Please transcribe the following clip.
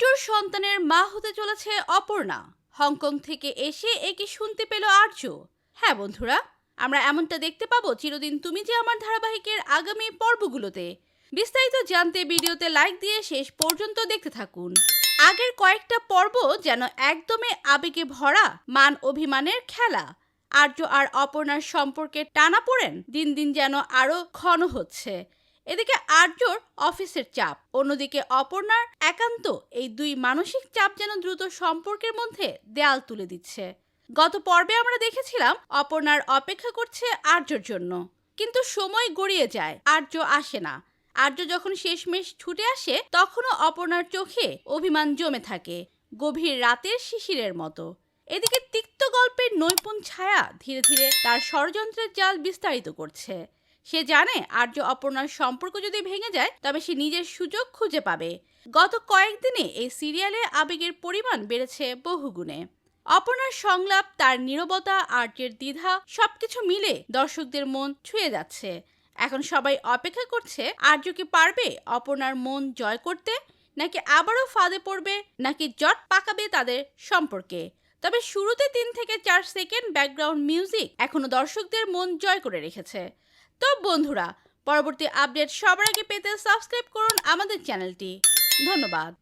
আর্যর সন্তানের মা হতে চলেছে অপর্ণা। হংকং থেকে এসে একে শুনতে পেল আর্য। হ্যাঁ বন্ধুরা, আমরা এমনটা দেখতে পাবো চিরদিন তুমি যে আমার ধারাবাহিকের আগামী পর্বগুলোতে। বিস্তারিত জানতে ভিডিওতে লাইক দিয়ে শেষ পর্যন্ত দেখতে থাকুন। আগের কয়েকটা পর্ব যেন একদমই আবেগে ভরা, মান অভিমানের খেলা। আর্য আর অপর্ণার সম্পর্কে টানা পড়েন, দিন দিন যেন আরও ঘন হচ্ছে। এদিকে আর্যর অফিসের চাপ। অন্যদিকে অপর্ণার একান্ত এই দুই মানসিক চাপ যেন দ্রুত সম্পর্কের মধ্যে দেয়াল তুলে দিচ্ছে। গত পর্বে আমরা দেখেছিলাম অপর্ণার অপেক্ষা করছে আর্যর জন্য। কিন্তু সময় গড়িয়ে যায় আর্য আসে না। আর্য যখন শেষমেশ ছুটে আসে, তখনও অপর্ণার চোখে অভিমান জমে থাকে, গভীর রাতের শিশিরের মতো। এদিকে তিক্ত গল্পের নৈপুণ ছায়া ধীরে ধীরে তার ষড়যন্ত্রের জাল বিস্তারিত করছে। সে জানে আর্য অপর্ণার সম্পর্ক যদি ভেঙে যায়, তবে সে নিজের সুযোগ খুঁজে পাবে। গত কয়েকদিনে এই সিরিয়ালে আবেগের পরিমাণ বেড়েছে বহুগুণে। অপর্ণার সংলাপ, তার নীরবতা, আর্যের দ্বিধা, সবকিছু মিলে দর্শকদের মন ছুঁয়ে যাচ্ছে। এখন সবাই অপেক্ষা করছে, আর্য কি পারবে অপর্ণার মন জয় করতে, নাকি আবারও ফাঁদে পড়বে, নাকি জট পাকাবে তাদের সম্পর্কে? তবে শুরুতে তিন থেকে চার সেকেন্ড ব্যাকগ্রাউন্ড মিউজিক এখনও দর্শকদের মন জয় করে রেখেছে। তো বন্ধুরা পরবর্তী আপডেট সবার আগে পেতে সাবস্ক্রাইব করুন আমাদের চ্যানেলটি ধন্যবাদ।